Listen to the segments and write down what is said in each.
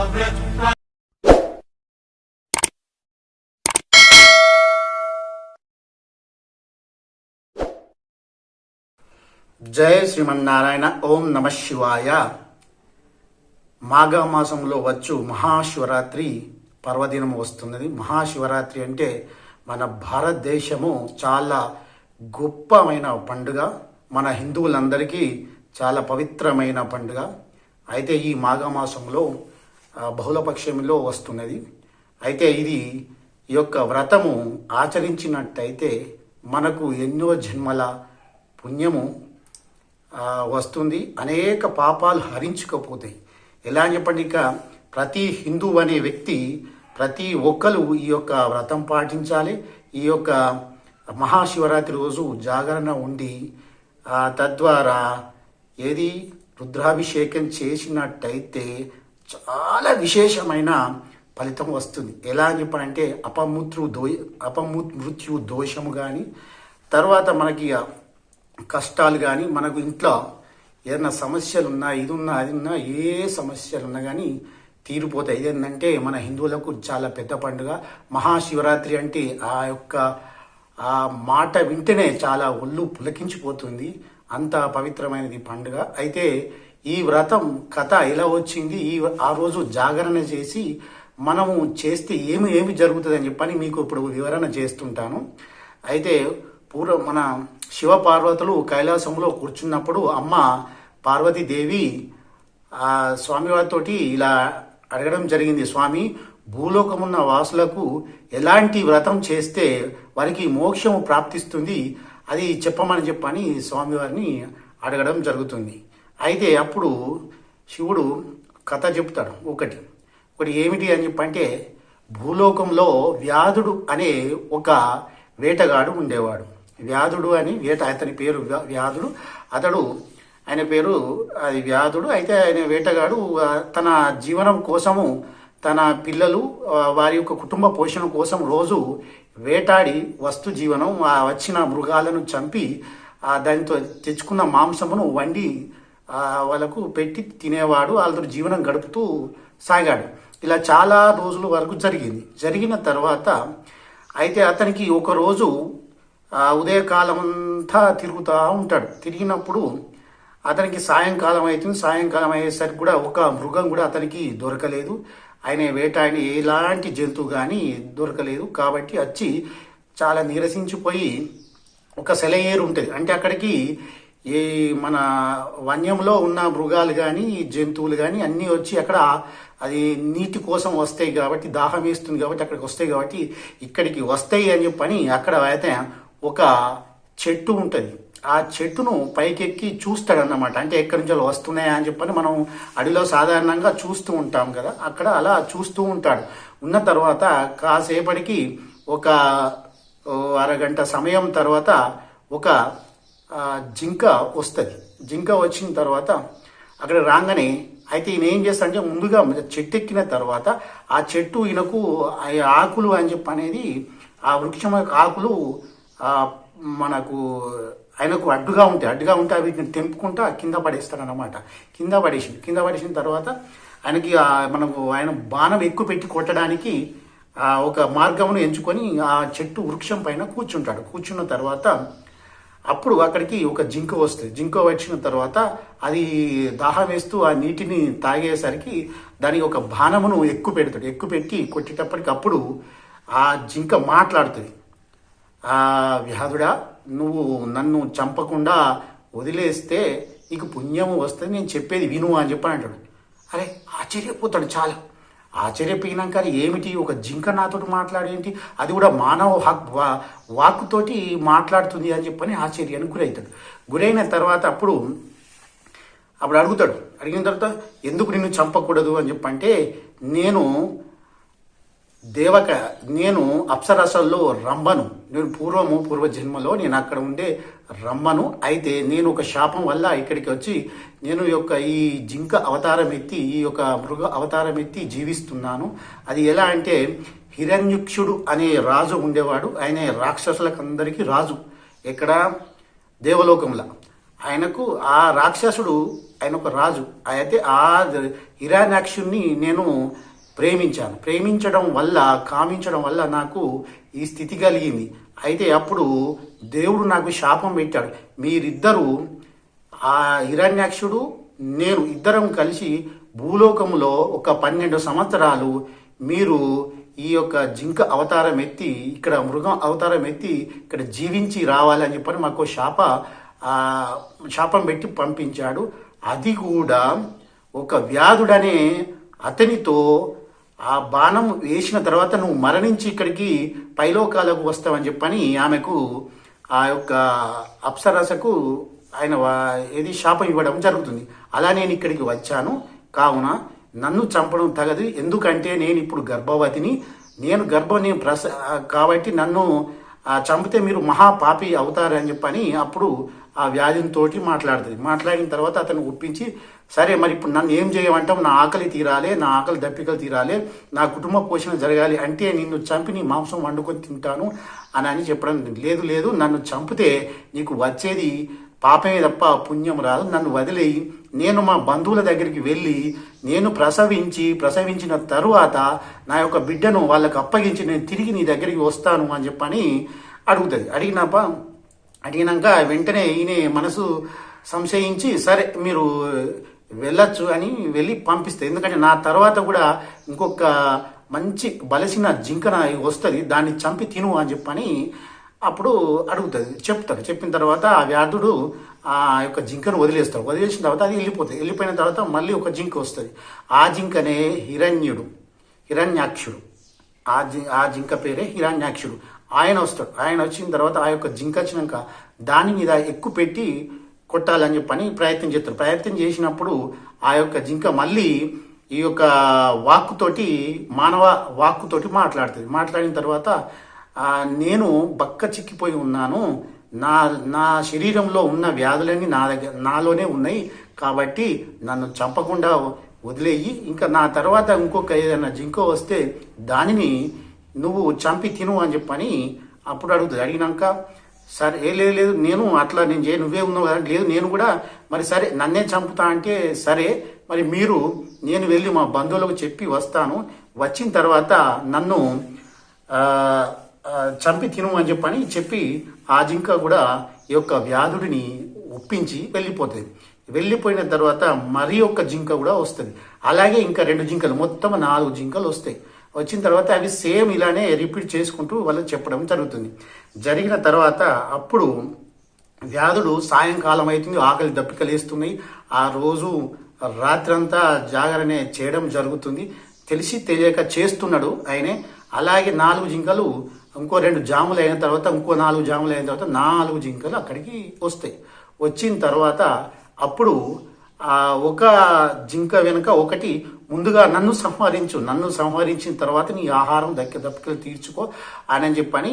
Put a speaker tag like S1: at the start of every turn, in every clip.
S1: జయ శ్రీమన్నారాయణ ఓం నమ శివాయ. మాఘమాసంలో వచ్చు మహాశివరాత్రి పర్వదినం వస్తున్నది. మహాశివరాత్రి అంటే మన భారతదేశము చాలా గొప్పమైన పండుగ. మన హిందువులందరికీ చాలా పవిత్రమైన పండుగ. అయితే ఈ మాఘమాసంలో బహుళపక్షంలో వస్తున్నది. అయితే ఇది ఈ యొక్క వ్రతము ఆచరించినట్టయితే మనకు ఎన్నో జన్మల పుణ్యము వస్తుంది. అనేక పాపాలు హరించుకపోతాయి. ఎలా అని చెప్పండి ఇక ప్రతి హిందూ అనే వ్యక్తి ప్రతి ఒక్కరు ఈ యొక్క వ్రతం పాటించాలి. ఈ యొక్క మహాశివరాత్రి రోజు జాగరణ ఉండి తద్వారా ఏది రుద్రాభిషేకం చేసినట్టయితే చాలా విశేషమైన ఫలితం వస్తుంది. ఎలా అని చెప్పాలంటే అపమృత్యు దో అపమృ మృత్యు దోషము కానీ తర్వాత మనకి కష్టాలు కానీ మనకు ఇంట్లో ఏదైనా సమస్యలు ఉన్నా ఇది ఉన్నా అది ఉన్నా ఏ సమస్యలు ఉన్నా కానీ తీరిపోతాయి. ఇదేంటంటే మన హిందువులకు చాలా పెద్ద పండుగ. మహాశివరాత్రి అంటే ఆ యొక్క ఆ మాట వింటేనే చాలా ఒళ్ళు పులకించిపోతుంది. అంత పవిత్రమైనది పండుగ. అయితే ఈ వ్రతం కథ ఎలా వచ్చింది? ఈ ఆ రోజు జాగరణ చేసి మనము చేస్తే ఏమి ఏమి జరుగుతుంది అని చెప్పని మీకు ఇప్పుడు వివరణ చేస్తుంటాను. అయితే పూర్వం మన శివ పార్వతులు కైలాసంలో కూర్చున్నప్పుడు అమ్మ పార్వతీదేవి స్వామివారితోటి ఇలా అడగడం జరిగింది స్వామి భూలోకమున్న వాసులకు ఎలాంటి వ్రతం చేస్తే వారికి మోక్షము ప్రాప్తిస్తుంది? అది చెప్పమని చెప్పని స్వామివారిని అడగడం జరుగుతుంది. అయితే అప్పుడు శివుడు కథ చెప్తాడు ఒకటి. ఒకటి ఏమిటి అని చెప్పంటే భూలోకంలో వ్యాధుడు అనే ఒక వేటగాడు ఉండేవాడు. వ్యాధుడు అని వేట అతని పేరు వ్యాధుడు. అతడు ఆయన పేరు అది వ్యాధుడు. అయితే ఆయన వేటగాడు తన జీవనం కోసము తన పిల్లలు వారి యొక్క కుటుంబ పోషణ కోసం రోజు వేటాడి వస్తు జీవనం వచ్చిన మృగాలను చంపి దానితో తెచ్చుకున్న మాంసమును వండి వాళ్ళకు పెట్టి తినేవాడు వాళ్ళతో జీవనం గడుపుతూ సాగాడు. ఇలా చాలా రోజుల వరకు జరిగింది. జరిగిన తర్వాత అయితే అతనికి ఒకరోజు ఉదయకాలం అంతా తిరుగుతూ ఉంటాడు. తిరిగినప్పుడు అతనికి సాయంకాలం అవుతుంది. సాయంకాలం అయ్యేసరికి కూడా ఒక మృగం కూడా అతనికి దొరకలేదు. ఆయన వేటాడి ఎలాంటి జంతువు కానీ దొరకలేదు. కాబట్టి వచ్చి చాలా నీరసించిపోయి ఒక సెలయేరు ఉంటుంది. అంటే అక్కడికి ఈ మన వన్యంలో ఉన్న మృగాలు కానీ ఈ జంతువులు కానీ అన్నీ వచ్చి అక్కడ అది నీటి కోసం వస్తాయి కాబట్టి దాహం వేస్తుంది కాబట్టి అక్కడికి వస్తాయి కాబట్టి ఇక్కడికి వస్తాయి అని చెప్పని అక్కడ అయితే ఒక చెట్టు ఉంటుంది. ఆ చెట్టును పైకెక్కి చూస్తాడన్నమాట. అంటే ఎక్కడి నుంచో వస్తున్నాయా అని చెప్పని మనం అడిలో సాధారణంగా చూస్తూ ఉంటాం కదా. అక్కడ అలా చూస్తూ ఉంటాడు. ఉన్న తర్వాత కాసేపటికి ఒక అరగంట సమయం తర్వాత ఒక జింక వస్తుంది. జింక వచ్చిన తర్వాత అక్కడ రాగానే అయితే ఈయన ఏం చేస్తాడంటే ముందుగా చెట్టు ఎక్కిన తర్వాత ఆ చెట్టు ఈయనకు ఆ ఆకులు అని చెప్పి అనేది ఆ వృక్షం యొక్క ఆకులు మనకు ఆయనకు అడ్డుగా ఉంటాయి. అడ్డుగా ఉంటే వీటిని తెంపుకుంటా కింద పడేస్తాడనమాట కింద పడేసి కింద పడేసిన తర్వాత ఆయనకి మనకు ఆయన బాణం ఎక్కువ పెట్టి కొట్టడానికి ఒక మార్గమును ఎంచుకొని ఆ చెట్టు వృక్షం పైన కూర్చుంటాడు. కూర్చున్న తర్వాత అప్పుడు అక్కడికి ఒక జింక వస్తుంది. జింక వచ్చిన తర్వాత అది దాహం వేస్తూ ఆ నీటిని తాగేసరికి దానికి ఒక బాణమును ఎక్కువ పెడతాడు. ఎక్కువ పెట్టి కొట్టేటప్పటికి అప్పుడు ఆ జింక మాట్లాడుతుంది. ఆ వ్యాధుడా నువ్వు నన్ను చంపకుండా వదిలేస్తే నీకు పుణ్యము వస్తుంది. నేను చెప్పేది విను అని చెప్పని అంటాడు. అరే ఆశ్చర్యపోతాడు చాలా. ఆశ్చర్యపోయినాక ఏమిటి? ఒక జింక నాతోటి మాట్లాడేంటి? అది కూడా మానవ హక్ వా- వాక్కుతోటి మాట్లాడుతుంది అని చెప్పని ఆశ్చర్యానికి గురవుతాడు గురైన తర్వాత అప్పుడు అప్పుడు అడుగుతాడు. అడిగిన తర్వాత ఎందుకు నిన్ను చంపకూడదు? అని చెప్పంటే నేను దేవక నేను అప్సరసల్లో రమ్మను నేను పూర్వము పూర్వ జన్మలో నేను అక్కడ ఉండే రమ్మను అయితే నేను ఒక శాపం వల్ల ఇక్కడికి వచ్చి నేను యొక్క ఈ జింక అవతారం ఎత్తి ఈ యొక్క మృగ అవతారం ఎత్తి జీవిస్తున్నాను. అది ఎలా అంటే హిరణ్యుక్షుడు అనే రాజు ఉండేవాడు. ఆయన రాక్షసులకందరికీ రాజు. ఎక్కడ? దేవలోకంలో. ఆయనకు ఆ రాక్షసుడు ఆయన ఒక రాజు. అయితే ఆ హిరణ్యాక్షుణ్ణి నేను ప్రేమించాను. ప్రేమించడం వల్ల కామించడం వల్ల నాకు ఈ స్థితి కలిగింది. అయితే అప్పుడు దేవుడు నాకు శాపం పెట్టాడు. మీరిద్దరూ ఆ హిరణ్యాక్షుడు నేను ఇద్దరం కలిసి భూలోకంలో ఒక పన్నెండు సంవత్సరాలు మీరు ఈ యొక్క జింక అవతారం ఎత్తి ఇక్కడ మృగం అవతారం ఎత్తి ఇక్కడ జీవించి రావాలని చెప్పని మాకు శాప శాపం పెట్టి పంపించాడు. అది కూడా ఒక వ్యాధుడనే అతనితో ఆ బాణం వేసిన తర్వాత నువ్వు మరణించి ఇక్కడికి పైలోకాలకు వస్తావని చెప్పని ఆమెకు ఆ యొక్క అప్సరసకు ఆయన ఏది శాపం ఇవ్వడం జరుగుతుంది. అలా నేను ఇక్కడికి వచ్చాను. కావున నన్ను చంపడం తగదు. ఎందుకంటే నేను ఇప్పుడు గర్భవతిని. నేను గర్భం నేను ప్రస కాబట్టి నన్ను చంపితే మీరు మహాపాపి అవుతారని చెప్పని అప్పుడు ఆ వ్యాధితోటి మాట్లాడుతుంది. మాట్లాడిన తర్వాత అతను ఒప్పించి సరే మరి ఇప్పుడు నన్ను ఏం చేయమంటావు? నా ఆకలి తీరాలి నా ఆకలి దప్పికలు తీరాలి నా కుటుంబ పోషణ జరగాలి అంటే నిన్ను చంపి నీ మాంసం వండుకొని తింటాను అని అని చెప్పడం లేదు లేదు నన్ను చంపితే నీకు వచ్చేది పాపమే తప్ప పుణ్యం రాదు. నన్ను వదిలేయి. నేను మా బంధువుల దగ్గరికి వెళ్ళి నేను ప్రసవించి ప్రసవించిన తరువాత నా యొక్క బిడ్డను వాళ్ళకి అప్పగించి నేను తిరిగి నీ దగ్గరికి వస్తాను అని చెప్పని అడుగుతుంది. అడిగినాప అడిగినాక వెంటనే ఈయన మనసు సంశయించి సరే మీరు వెళ్ళొచ్చు అని వెళ్ళి పంపిస్తే. ఎందుకంటే నా తర్వాత కూడా ఇంకొక మంచి బలసిన జింకన వస్తుంది దాన్ని చంపి తిను అని చెప్పని అప్పుడు అడుగుతుంది చెప్తాడు చెప్పిన తర్వాత ఆ వ్యాధుడు ఆ యొక్క జింకను వదిలేస్తాడు వదిలేసిన తర్వాత అది వెళ్ళిపోతుంది. వెళ్ళిపోయిన తర్వాత మళ్ళీ ఒక జింక వస్తుంది. ఆ జింకనే హిరణ్యుడు హిరణ్యాక్షుడు. ఆ జి ఆ జింక పేరే హిరణ్యాక్షుడు. ఆయన వస్తాడు. ఆయన వచ్చిన తర్వాత ఆ యొక్క జింక వచ్చినాక దాని మీద ఎక్కువ పెట్టి కొట్టాలని చెప్పని ప్రయత్నం చేస్తారు. ప్రయత్నం చేసినప్పుడు ఆ యొక్క జింక మళ్ళీ ఈ యొక్క వాక్కుతోటి మానవ వాక్కుతోటి మాట్లాడుతుంది. మాట్లాడిన తర్వాత నేను బక్క చిక్కిపోయి ఉన్నాను. నా నా శరీరంలో ఉన్న వ్యాధులన్నీ నా దగ్గర నాలోనే ఉన్నాయి. కాబట్టి నన్ను చంపకుండా వదిలేయి. ఇంకా నా తర్వాత ఇంకొక ఏదైనా జింకో వస్తే దానిని నువ్వు చంపి తిను అని చెప్పని అప్పుడు అడుగుతుంది. అడిగినాక సరే ఏ లేదు లేదు నేను అట్లా నేను చేయ నువ్వే ఉన్నావు కదా లేదు నేను కూడా మరి సరే నన్నే చంపుతా అంటే సరే మరి మీరు నేను వెళ్ళి మా బంధువులకు చెప్పి వస్తాను. వచ్చిన తర్వాత నన్ను చంపి తిను అని చెప్పని చెప్పి ఆ జింక కూడా ఈ యొక్క వ్యాధుడిని ఒప్పించి వెళ్ళిపోతుంది. వెళ్ళిపోయిన తర్వాత మరి ఒక జింక కూడా వస్తుంది. అలాగే ఇంకా రెండు జింకలు మొత్తం నాలుగు జింకలు వస్తాయి. వచ్చిన తర్వాత అవి సేమ్ ఇలానే రిపీట్ చేసుకుంటూ వాళ్ళు చెప్పడం జరుగుతుంది. జరిగిన తర్వాత అప్పుడు వ్యాధుడు సాయంకాలం అవుతుంది ఆకలి దప్పికలేస్తున్నాయి ఆ రోజు రాత్రంతా జాగరణ చేయడం జరుగుతుంది. తెలిసి తెలియక చేస్తున్నాడు ఆయనే. అలాగే నాలుగు జింకలు ఇంకో రెండు జాములు అయిన తర్వాత ఇంకో నాలుగు జాములు అయిన తర్వాత నాలుగు జింకలు అక్కడికి వస్తాయి. వచ్చిన తర్వాత అప్పుడు ఒక జింక వెనుక ఒకటి ముందుగా నన్ను సంహరించు నన్ను సంహరించిన తర్వాత నీ ఆహారం దక్క దప్పికలు తీర్చుకో అని చెప్పని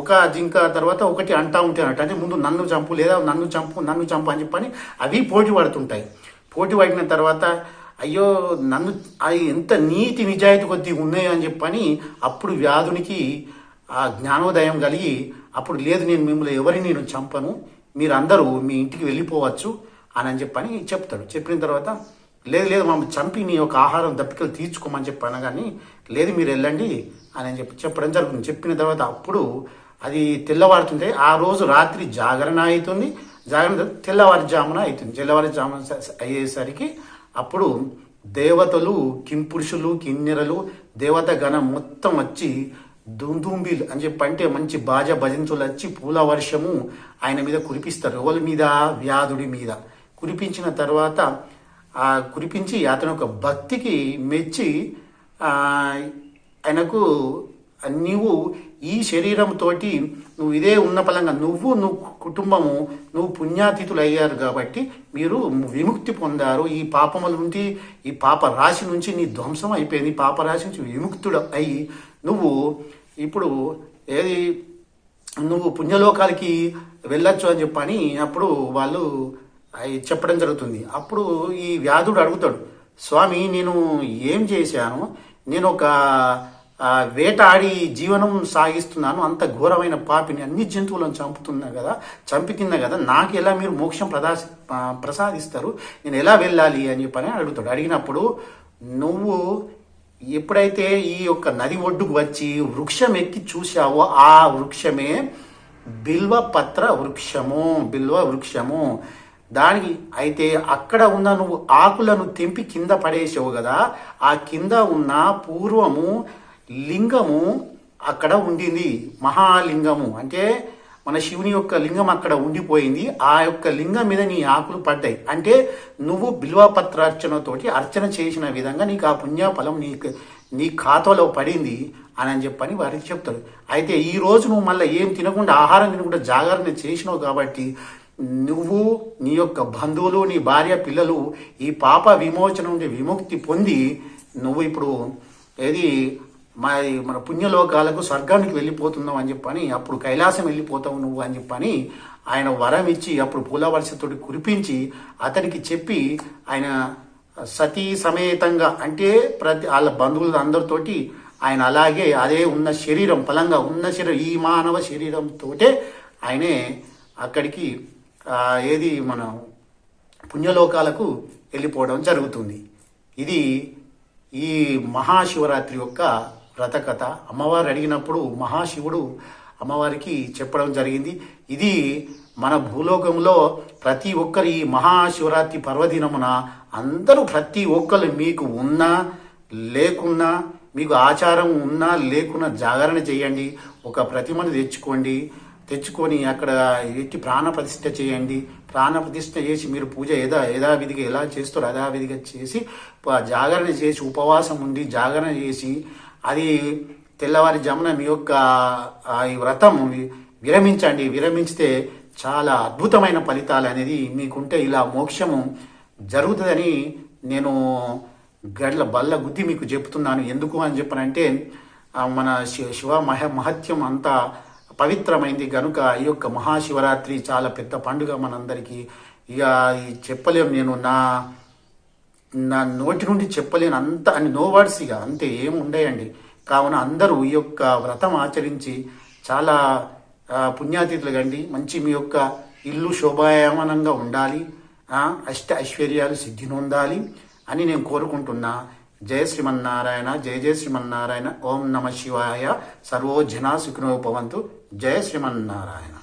S1: ఒక జింక తర్వాత ఒకటి అంటా ఉంటానట అంటే ముందు నన్ను చంపు లేదా నన్ను చంపు నన్ను చంపు అని చెప్పని అవి పోటీ పడుతుంటాయి. పోటీ పడిన తర్వాత అయ్యో నన్ను అవి ఎంత నీతి నిజాయితీ కొద్దిగా ఉన్నాయో అని చెప్పని అప్పుడు వ్యాధునికి ఆ జ్ఞానోదయం కలిగి అప్పుడు లేదు నేను మిమ్మల్ని ఎవరిని నేను చంపను మీరందరూ మీ ఇంటికి వెళ్ళిపోవచ్చు అని అని చెప్పని చెప్తాడు. చెప్పిన తర్వాత లేదు లేదు మమ్మల్ని చంపి నీ యొక్క ఆహారం దప్పికలు తీర్చుకోమని చెప్పాను కానీ లేదు మీరు వెళ్ళండి అని చెప్పి చెప్పడం జరుగుతుంది. చెప్పిన తర్వాత అప్పుడు అది తెల్లవారుతుంటే ఆ రోజు రాత్రి జాగరణ అవుతుంది. జాగరణ తెల్లవారుజామున అవుతుంది. తెల్లవారుజామున అయ్యేసరికి అప్పుడు దేవతలు కింపురుషులు కిన్నెరలు దేవత గణం మొత్తం వచ్చి దుందుంబిలు అని చెప్పి అంటే మంచి బాజ భజంతులు వచ్చి పూల వర్షము ఆయన మీద కురిపిస్తారు. ఎవరి మీద? వ్యాధుడి మీద. కురిపించిన తర్వాత కురిపించి అతని యొక్క భక్తికి మెచ్చి ఆయనకు నీవు ఈ శరీరంతో నువ్వు ఇదే ఉన్న పలంగా నువ్వు నువ్వు కుటుంబము నువ్వు పుణ్యాతిథులు అయ్యారు కాబట్టి మీరు విముక్తి పొందారు. ఈ పాపముల నుండి ఈ పాప రాశి నుంచి నీ ధ్వంసం అయిపోయింది. పాప రాశి నుంచి విముక్తుడు అయ్యి నువ్వు ఇప్పుడు ఏది నువ్వు పుణ్యలోకాలకి వెళ్ళొచ్చు అని చెప్పని అప్పుడు వాళ్ళు అవి చెప్పడం జరుగుతుంది. అప్పుడు ఈ వ్యాధుడు అడుగుతాడు స్వామి నేను ఏం చేశాను? నేను ఒక వేటాడి జీవనం సాగిస్తున్నాను. అంత ఘోరమైన పాపిని అన్ని జంతువులను చంపుతున్నా కదా చంపి తిన్నా కదా నాకు ఎలా మీరు మోక్షం ప్రదా ప్రసాదిస్తారు? నేను ఎలా వెళ్ళాలి? అని చెప్పని అడుగుతాడు. అడిగినప్పుడు నువ్వు ఎప్పుడైతే ఈ యొక్క నది ఒడ్డుకు వచ్చి వృక్షం ఎక్కి చూశావో ఆ వృక్షమే బిల్వపత్ర వృక్షము బిల్వ వృక్షము. దానికి అయితే అక్కడ ఉన్న నువ్వు ఆకులను తెంపి కింద పడేసావు కదా ఆ కింద ఉన్న పూర్వము లింగము అక్కడ ఉండింది. మహాలింగము. అంటే మన శివుని యొక్క లింగం అక్కడ ఉండిపోయింది. ఆ యొక్క లింగం మీద నీ ఆకులు పడ్డాయి. అంటే నువ్వు బిల్వపత్రార్చనతోటి అర్చన చేసిన విధంగా నీకు ఆ పుణ్యఫలం నీకు నీ ఖాతాలో పడింది అని అని చెప్పని వారికి చెప్తాడు అయితే ఈ రోజు నువ్వు మళ్ళీ ఏం తినకుండా ఆహారం తినకుండా జాగరణ చేసినావు కాబట్టి నువ్వు నీ యొక్క బంధువులు నీ భార్య పిల్లలు ఈ పాప విమోచన నుండి విముక్తి పొంది నువ్వు ఇప్పుడు ఏది మా మన పుణ్యలోకాలకు స్వర్గానికి వెళ్ళిపోతున్నావు అని చెప్పని అప్పుడు కైలాసం వెళ్ళిపోతావు నువ్వు అని చెప్పని ఆయన వరం ఇచ్చి అప్పుడు పూల కురిపించి అతనికి చెప్పి ఆయన సతీ సమేతంగా అంటే ప్రతి వాళ్ళ బంధువులు అందరితోటి ఆయన అలాగే అదే ఉన్న శరీరం బలంగా ఉన్న శరీరం ఈ మానవ శరీరంతోటే ఆయనే అక్కడికి ఏది మన పుణ్యలోకాలకు వెళ్ళిపోవడం జరుగుతుంది. ఇది ఈ మహాశివరాత్రి యొక్క వ్రతకథ. అమ్మవారు అడిగినప్పుడు మహాశివుడు అమ్మవారికి చెప్పడం జరిగింది. ఇది మన భూలోకంలో ప్రతి ఒక్కరి ఈ మహాశివరాత్రి పర్వదినమున అందరూ ప్రతి ఒక్కరు మీకు ఉన్నా లేకున్నా మీకు ఆచారం ఉన్నా లేకున్నా జాగరణ చేయండి. ఒక ప్రతిమను తెచ్చుకోండి. తెచ్చుకొని అక్కడ ఎట్టి ప్రాణ ప్రతిష్ఠ చేయండి. ప్రాణ ప్రతిష్ఠ చేసి మీరు పూజ యథా యథావిధిగా ఎలా చేస్తారో యథావిధిగా చేసి జాగరణ చేసి ఉపవాసం ఉండి జాగరణ చేసి అది తెల్లవారి జమున మీ యొక్క ఈ వ్రతం విరమించండి. విరమించితే చాలా అద్భుతమైన ఫలితాలు అనేది మీకుంటే ఇలా మోక్షము జరుగుతుందని నేను గడ్ల బల్ల గుద్ది మీకు చెప్తున్నాను. ఎందుకు అని చెప్పనంటే మన శివ మహ మహత్యం అంతా పవిత్రమైంది. కనుక ఈ యొక్క మహాశివరాత్రి చాలా పెద్ద పండుగ మనందరికీ. ఇక చెప్పలేము నేను నా నా నోటి నుండి చెప్పలేను అంత అని నో వర్డ్స్ ఇక అంతే ఏం ఉండయండి. కావున అందరూ ఈ యొక్క వ్రతం ఆచరించి చాలా పుణ్యాతిథులు కండి. మంచి మీ యొక్క ఇల్లు శోభాయమానంగా ఉండాలి. అష్ట ఐశ్వర్యాలు సిద్ధి నొందాలి అని నేను కోరుకుంటున్నా. జయ శ్రీమన్నారాయణ జయ జయ శ్రీమన్నారాయణ ఓం నమ శివాయ సర్వో సుఖినోపవంతు జయ శ్రీమన్నారాయణ.